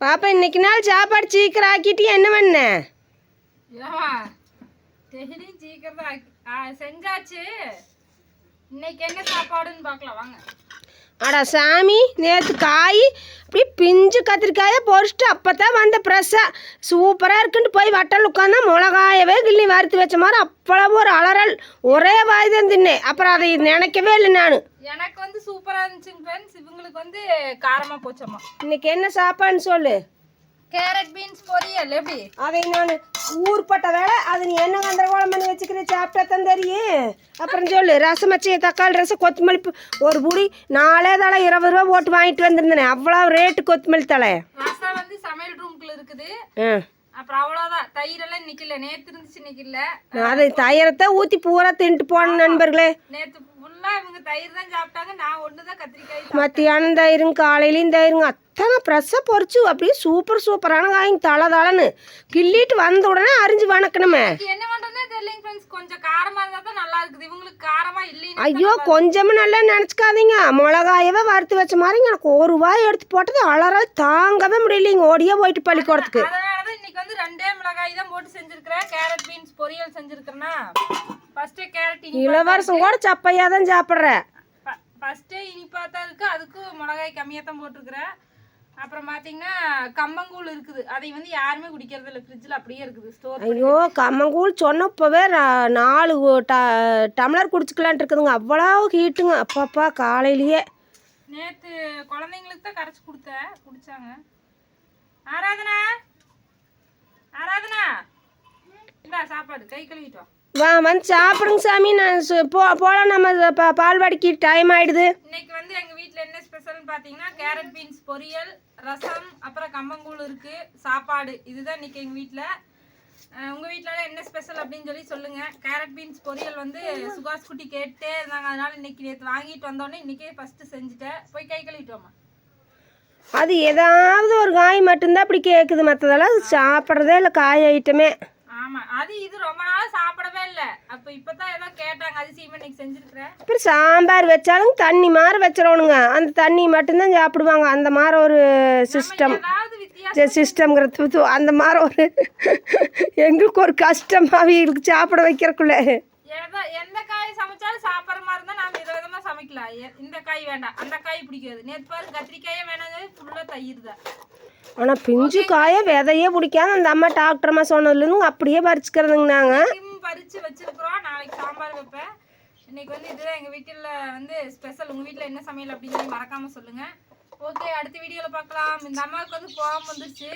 பாப்பா இன்னைக்கு நாள் சாப்பாடு சீக்கிரம் ஆக்கிட்டு என்ன பண்ண? ஏமா சீக்கிரம் செஞ்சாச்சு. இன்னைக்கு என்ன சாப்பாடுன்னு பார்க்கலாம் வாங்க. அடா சாமி நேற்று காய் அப்படியே பிஞ்சு கத்திரிக்காயை பொறிச்சிட்டு அப்போ தான் வந்த ஃப்ரெஷ்ஷாக சூப்பராக இருக்குன்ட்டு போய் வட்டல் உட்காந்தா மிளகாயவே கிள்ளி வறுத்து வச்ச மாதிரி அவ்வளவு ஒரு அலறல். ஒரே வாய் தான் தின்னேன் அப்புறம் அதை நினைக்கவே இல்லை நான். எனக்கு வந்து சூப்பரா இருந்துச்சுங்க ஃப்ரெண்ட்ஸ் இவங்களுக்கு வந்து காரமா போச்சம்மா. இன்னைக்கு என்ன சாப்பாடுன்னு சொல்லு. கேரட் பீன்ஸ் பொரியல் எப்படி? அதை நான் ஊர்பட்ட வேலை. அது நீ என்ன கந்தரகோலம் பண்ணி வச்சுக்கிற சாப்பிட்டா தான் தெரியும். அப்புறம் சொல்லு ரசம் வச்சு தக்காளி ரசம் கொத்தமல்லி ஒரு புடி நாலே தலை இருபது ரூபா போட்டு வாங்கிட்டு வந்திருந்தேனே. அவ்வளோ ரேட்டு கொத்தமல்லி தலை. வந்து சமையல் ரூம்குள்ள இருக்குது. அப்புறம் அவ்வளோதான் தயிர் எல்லாம் இன்னைக்கு இல்லை. நேற்று இருந்துச்சு இன்னைக்கு இல்லை. அது தயிரத்தை ஊற்றி பூரா தின்ட்டு போன நண்பர்களே. நேற்று ஃபுல்லாக இவங்க தயிர் தான் சாப்பிட்டாங்க. நான் ஒன்று தான் கத்திரிக்காய். மத்தியானம் தயிருங்க காலையிலையும் தயிருங்க அத்தனை ப்ரெஸ்ஸை பொறிச்சு அப்படியே சூப்பர் சூப்பரான காய்ங்க தலை தலைன்னு கிள்ளிட்டு வந்த உடனே அரிஞ்சு வணக்கணுமே. என்ன பண்றதுனே தெரியலைங்க ஃப்ரெண்ட்ஸ் கொஞ்சம் காரமா இருந்தா தான் நல்லா இருக்குது. இவங்களுக்கு காரமா இல்லைன்னு ஐயோ கொஞ்சமும் நல்லா நினச்சிக்காதீங்க. மிளகாயவே வறுத்து வச்ச மாதிரி எனக்கு ஒரு வாய் எடுத்து போட்டது அலறல் தாங்கவே முடியலைங்க. ஓடியே போயிட்டு பள்ளிக்கூடத்துக்கு. இன்னைக்கு வந்து ரெண்டே மிளகாய் தான் போட்டு செஞ்சிருக்கிறேன். கேரட் பீன்ஸ் பொரியல் செஞ்சிருக்கிறேன்னா ஃபர்ஸ்ட் கேரட் இளவரசம் கூட சப்பையாக தான் சாப்பிட்ற. ஃபர்ஸ்டே இனிப்பா தான் இருக்கு. அதுக்கும் மிளகாய் கம்மியா தான் போட்டிருக்கிறேன். அப்புறம் பாத்தீங்கன்னா கம்பங்கூழ் இருக்குது. அதை வந்து யாருமே குடிக்கிறது இல்லை. ஃப்ரிட்ஜில் அப்படியே இருக்குது. ஸ்டோர் ஐயோ கம்மங்கூழ் சொன்னப்பவே நாலு ட டம்ளர் குடிச்சுக்கலான்ட்டு இருக்குதுங்க. அவ்வளோ ஹீட்டுங்க அப்பப்பா காலையிலேயே. நேத்து குழந்தைங்களுக்கு தான் கரைச்சி கொடுத்தேன். குடிச்சாங்க. ஆராதனா ஆராதனா இந்தா சாப்பாடு கை கழுவிட்டு வா. வா வந்து சாப்பிடுங்க சாமி. நான் போ போகலாம் நம்ம ப- பால்வாடிக்கு டைம் ஆயிடுது. இன்னைக்கு வந்து எங்க வீட்ல என்ன ஸ்பெஷல்னு பாத்தீங்கன்னா கேரட் பீன்ஸ் பொரியல் ரசம் அப்புறம் கம்பங்கூழ் இருக்கு சாப்பாடு. இதுதான் இன்னைக்கு எங்க வீட்ல. அஹ் உங்க வீட்ல எல்லாம் என்ன ஸ்பெஷல் அப்படின்னு சொல்லி சொல்லுங்க. கேரட் பீன்ஸ் பொரியல் வந்து சுகாஸ் குட்டி கேட்டே இருந்தாங்க. அதனால இன்னைக்கு நேற்று வாங்கிட்டு வந்தோடனே இன்னைக்கே ஃபர்ஸ்ட் செஞ்சுட்டேன். போய் கை கழுவிட்டு வாம்மா. அது ஏதாவது ஒரு காய் மட்டும்தான் அப்படி கேட்குது மற்றதெல்லாம் சாப்பிட்றதே இல்லை. காய் ஐட்டமே ஆமா. அது இது ரொம்ப நாளா சாப்பிடவே இல்ல. அப்ப இப்பதான் ஏதோ கேட்டாங்க. அதிசயமா இன்னைக்கு செஞ்சிருக்கிறேன் அப்புறம் சாம்பார் வச்சாலும் தண்ணி மாதிரி வச்சிடணுங்க. அந்த தண்ணி மட்டும்தான் சாப்பிடுவாங்க. அந்த மாதிரி ஒரு சிஸ்டம் சிஸ்டம்ங்கிறது அந்த மாதிரி ஒரு எங்களுக்கு ஒரு கஷ்டமாக அவங்களுக்கு சாப்பிட வைக்கிறக்குள்ள எந்த காய் சமைச்சாலும் சாப்பிட்ற மாதிரி இருந்தா நாம வித விதமா சமைக்கலாம். இந்த காய் வேண்டாம். அந்த காய் பிடிக்காது. நேத்து பாரு கத்திரிக்காயே வேணாம் ஃபுல்லா தயிர் தான் ஆனால் பிஞ்சு காய விதையே பிடிக்காது. அந்த அம்மா டாக்டர்மா சொன்னதுலேருந்து அப்படியே பறிச்சுக்கிறதுங்க நாங்கள் பறிச்சு வச்சிருக்கிறோம். நாளைக்கு சாம்பார் வைப்பேன். இன்னைக்கு வந்து இதுதான் எங்க வீட்டில் வந்து ஸ்பெஷல் உங்க வீட்ல என்ன சமையல் அப்படின்னு சொல்லி மறக்காம சொல்லுங்க. ஓகே அடுத்த வீடியோல பார்க்கலாம். இந்த அம்மாவுக்கு வந்து கோவம் வந்துருச்சு.